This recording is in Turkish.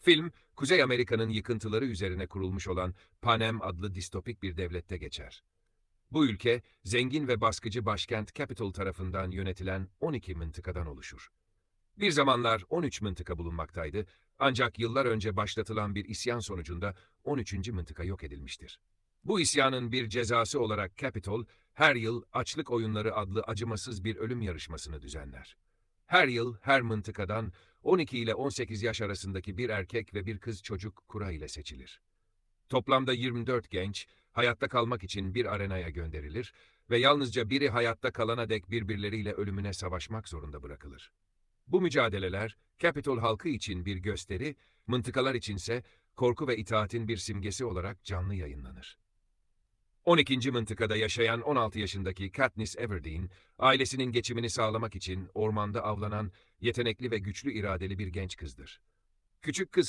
Film, Kuzey Amerika'nın yıkıntıları üzerine kurulmuş olan Panem adlı distopik bir devlette geçer. Bu ülke, zengin ve baskıcı başkent Capitol tarafından yönetilen 12 mıntıkadan oluşur. Bir zamanlar 13 mıntıka bulunmaktaydı, ancak yıllar önce başlatılan bir isyan sonucunda 13. mıntıka yok edilmiştir. Bu isyanın bir cezası olarak Capitol, her yıl Açlık Oyunları adlı acımasız bir ölüm yarışmasını düzenler. Her yıl her mıntıkadan 12 ile 18 yaş arasındaki bir erkek ve bir kız çocuk kura ile seçilir. Toplamda 24 genç, hayatta kalmak için bir arenaya gönderilir ve yalnızca biri hayatta kalana dek birbirleriyle ölümüne savaşmak zorunda bırakılır. Bu mücadeleler, Capitol halkı için bir gösteri, mıntıkalar içinse korku ve itaatin bir simgesi olarak canlı yayınlanır. 12. mıntıkada yaşayan 16 yaşındaki Katniss Everdeen, ailesinin geçimini sağlamak için ormanda avlanan yetenekli ve güçlü iradeli bir genç kızdır. Küçük kız